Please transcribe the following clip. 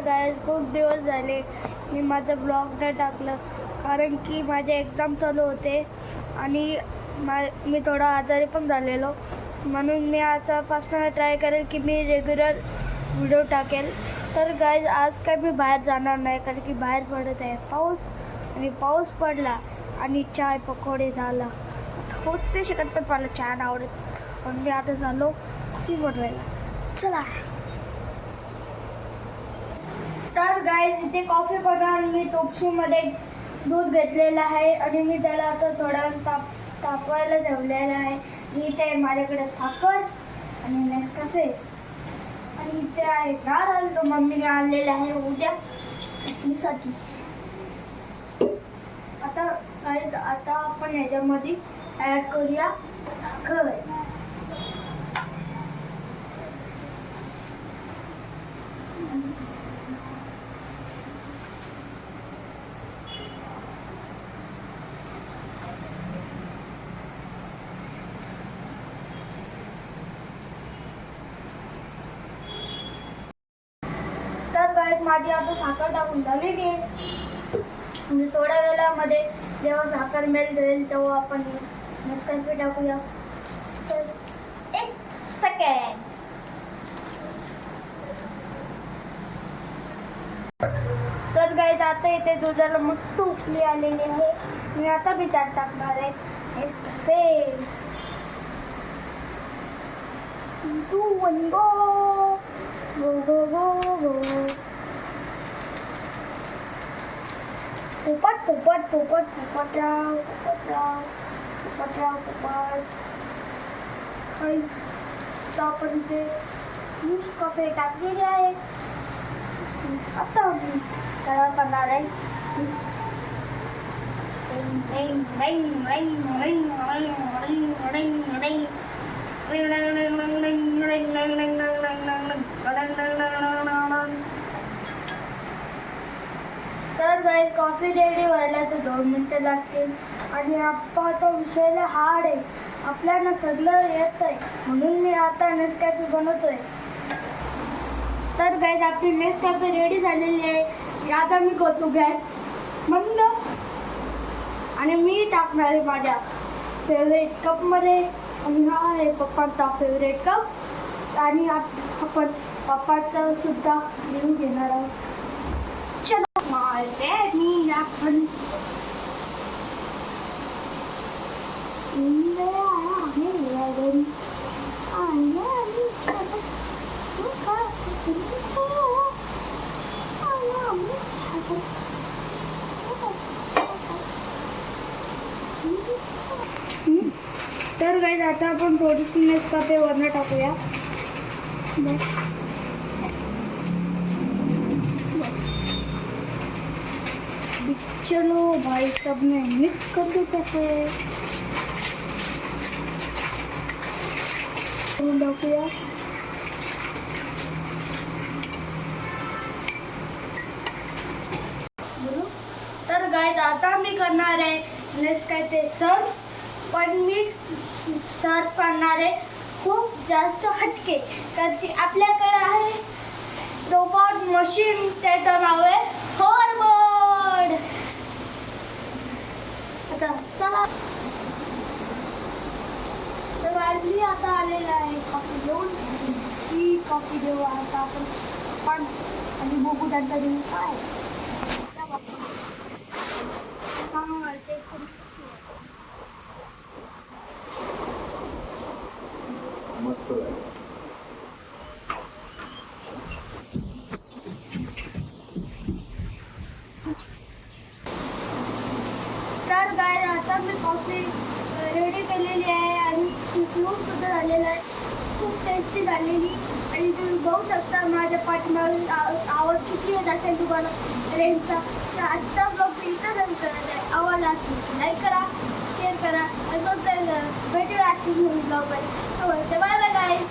Guys खूप दिवस झाले मी माझं ब्लॉग नाही टाकलं कारण की माझे एक्झाम चालू होते आणि मा मी थोडा आजारी पण झालेलो. म्हणून मी आतापासून ट्राय करेल की मी रेग्युलर व्हिडिओ टाकेल. तर गायज आज काय मी बाहेर जाणार नाही कारण की बाहेर पडत आहे. पाऊस आणि पाऊस पडला आणि चाय पकोडे झाला. होच नाही शकत पण मला चहा आवडत. पण मी आता झालो कॉफी बनवायला. चला. तर गाईज इथे कॉफी बनवून मी टोपशीमध्ये दूध घेतलेलं आहे आणि मी त्याला आता थोडा ताप तापवायला ठेवलेलं आहे. आणि इथे आहे माझ्याकडे साखर आणि नेसकॅफे आणि इथे आहे नारळ. तो मम्मीने आणलेला आहे उद्या चटणीसाठी आता गाईज आता आपण याच्यामध्ये ॲड करूया साखर तर गाईत माझी आता साखर टाकून झाली की म्हणजे थोड्या वेळामध्ये जेव्हा साखर मेल्ट होईल तेव्हा आपण नेसकॅफे टाकूया. तर एक सेकंड तर गाईत आता इथे दुधाला मस्त उकली आलेली आहे. मी आता मी त्यात टाकणार आहे Nescafe two one go पोपट पोपट पोपट पोपटराव पोपटराव पोपटराव पोपट काही तर आपण ते यूज कॉफी टाकलेली आहे आता आम्ही त्याला करणार आहे mix. Ring, ring, ring, ring, ring, ring, ring, ring, ring. Ring, ring, ring, ring, ring, ring, तर बाई कॉफी रेडी व्हायला तर दोन मिनटं लागतील. आणि आप्पाचा विषय हार्ड आहे. आपल्याला सगळं येत आहे म्हणून मी आता नेसकॅफे बनवतोय. तर गाईज आपली नेसकॅफे रेडी झालेली आहे. आता मी करतो गॅस मंद आणि मी टाकणार आहे माझ्या फेवरेट कपमध्ये आणि हा आहे पप्पांचा फेवरेट कप आणि आपण पप्पाचा सुद्धा लिहून घेणार आहोत. schon nochmal. Danny Jacken. तर काही आता आपण प्रोडक्ट नेस का ते वरनं टाकूया चलो भाई सब में मिक्स कर देते हैं टाकूया तर गाईज आता मी करणार आहे नेसकॅफे सर्व पण मी सर्व करणार आहे खूप जास्त हटके. तर ती आपल्याकडे आहे रोबोट मशीन त्याचं नाव आहे हॉर्बर्ड आता चला. तर वाजली आता आलेला आहे कॉफी घेऊन. ही कॉफी देऊ आता आपण. पण आणि बघू त्यांचा देऊ काय आहे. आहे. मस्त तर गाय आता मी कॉफी रेडी केलेली आहे आणि पिऊन सुद्धा झालेलं आहे. खूप टेस्टी झालेली. आणि तुम्ही बघू शकता माझ्या पाठीमागून आवाज किती येत असेल तुम्हाला. रेंजचा. तर आजचा ब्लॉग इथं जर करायचा आहे. आवाज असेल लाईक करा शेअर करा. असं भेटूया अशी ब्लॉग बाय बाय गाईज